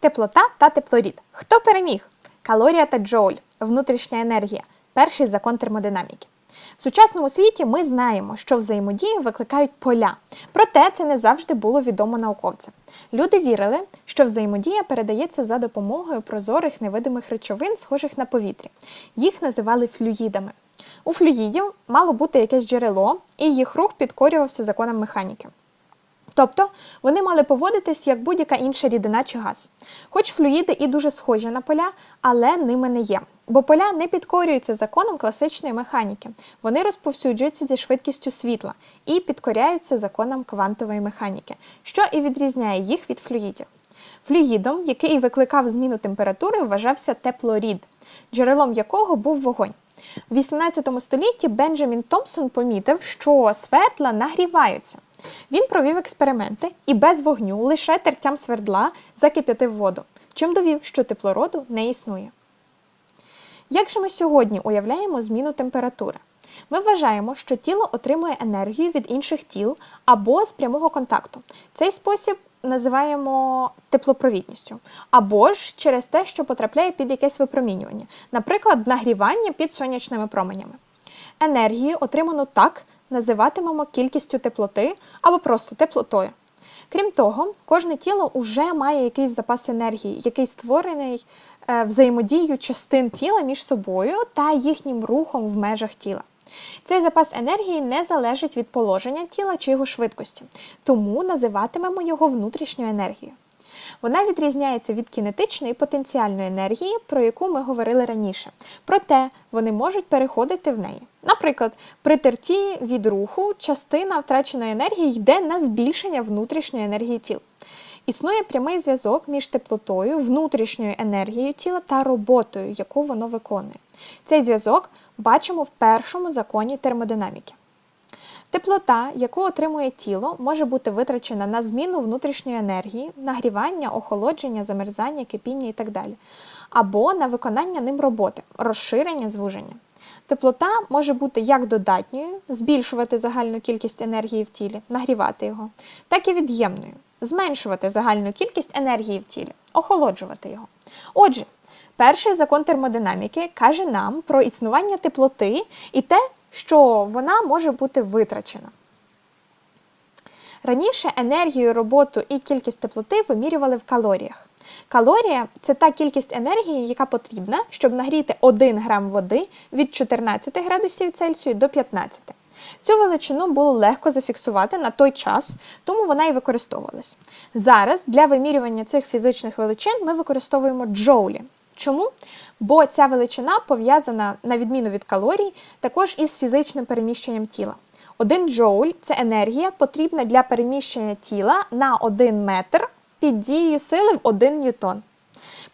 Теплота та теплорід. Хто переміг? Калорія та джоуль, внутрішня енергія, перший закон термодинаміки. В сучасному світі ми знаємо, що взаємодії викликають поля. Проте це не завжди було відомо науковцям. Люди вірили, що взаємодія передається за допомогою прозорих невидимих речовин, схожих на повітря. Їх називали флюїдами. У флюїдів мало бути якесь джерело, і їх рух підкорювався законам механіки. Тобто вони мали поводитись як будь-яка інша рідина чи газ. Хоч флюїди і дуже схожі на поля, але ними не є. Бо поля не підкорюються законам класичної механіки. Вони розповсюджуються зі швидкістю світла і підкоряються законам квантової механіки, що і відрізняє їх від флюїдів. Флюїдом, який викликав зміну температури, вважався теплорід, джерелом якого був вогонь. В 18 столітті Бенджамін Томпсон помітив, що свердла нагріваються. Він провів експерименти і без вогню лише тертям свердла закип'ятив воду, чим довів, що теплороду не існує. Як же ми сьогодні уявляємо зміну температури? Ми вважаємо, що тіло отримує енергію від інших тіл або з прямого контакту. Цей спосіб називаємо теплопровідністю, або ж через те, що потрапляє під якесь випромінювання, наприклад, нагрівання під сонячними променями. Енергію, отриману так, називатимемо кількістю теплоти або просто теплотою. Крім того, кожне тіло вже має якийсь запас енергії, який створений е, взаємодією частин тіла між собою та їхнім рухом в межах тіла. Цей запас енергії не залежить від положення тіла чи його швидкості, тому називатимемо його внутрішньою енергією. Вона відрізняється від кінетичної і потенціальної енергії, про яку ми говорили раніше. Проте вони можуть переходити в неї. Наприклад, при терті від руху частина втраченої енергії йде на збільшення внутрішньої енергії тіл. Існує прямий зв'язок між теплотою, внутрішньою енергією тіла та роботою, яку воно виконує. Цей зв'язок бачимо в першому законі термодинаміки. Теплота, яку отримує тіло, може бути витрачена на зміну внутрішньої енергії, нагрівання, охолодження, замерзання, кипіння і так далі, або на виконання ним роботи, розширення, звуження. Теплота може бути як додатньою, збільшувати загальну кількість енергії в тілі, нагрівати його, так і від'ємною, зменшувати загальну кількість енергії в тілі, охолоджувати його. Отже, перший закон термодинаміки каже нам про існування теплоти і те, що вона може бути витрачена. Раніше енергію, роботу і кількість теплоти вимірювали в калоріях. Калорія це та кількість енергії, яка потрібна, щоб нагріти 1 грам води від 14 градусів Цельсію до 15. Цю величину було легко зафіксувати на той час, тому вона і використовувалась. Зараз для вимірювання цих фізичних величин ми використовуємо джоулі. Чому? Бо ця величина пов'язана, на відміну від калорій, також із фізичним переміщенням тіла. Один джоуль це енергія, потрібна для переміщення тіла на 1 метр під дією сили в 1 ньютон.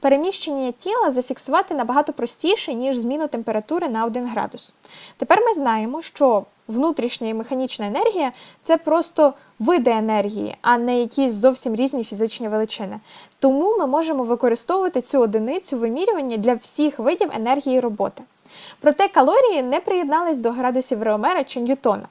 Переміщення тіла зафіксувати набагато простіше, ніж зміну температури на 1 градус. Тепер ми знаємо, що внутрішня і механічна енергія це просто види енергії, а не якісь зовсім різні фізичні величини. Тому ми можемо використовувати цю одиницю вимірювання для всіх видів енергії роботи. Проте калорії не приєднались до градусів Реомера чи Ньютона.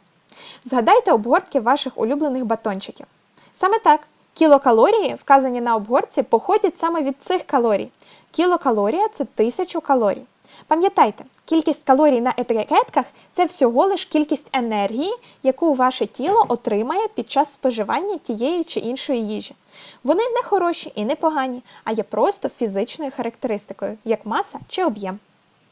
Згадайте обгортки ваших улюблених батончиків. Саме так. Кілокалорії, вказані на обгорці, походять саме від цих калорій. Кілокалорія це 1000 калорій. Пам'ятайте, кількість калорій на етикетках це всього лиш кількість енергії, яку ваше тіло отримає під час споживання тієї чи іншої їжі. Вони не хороші і не погані, а є просто фізичною характеристикою, як маса чи об'єм.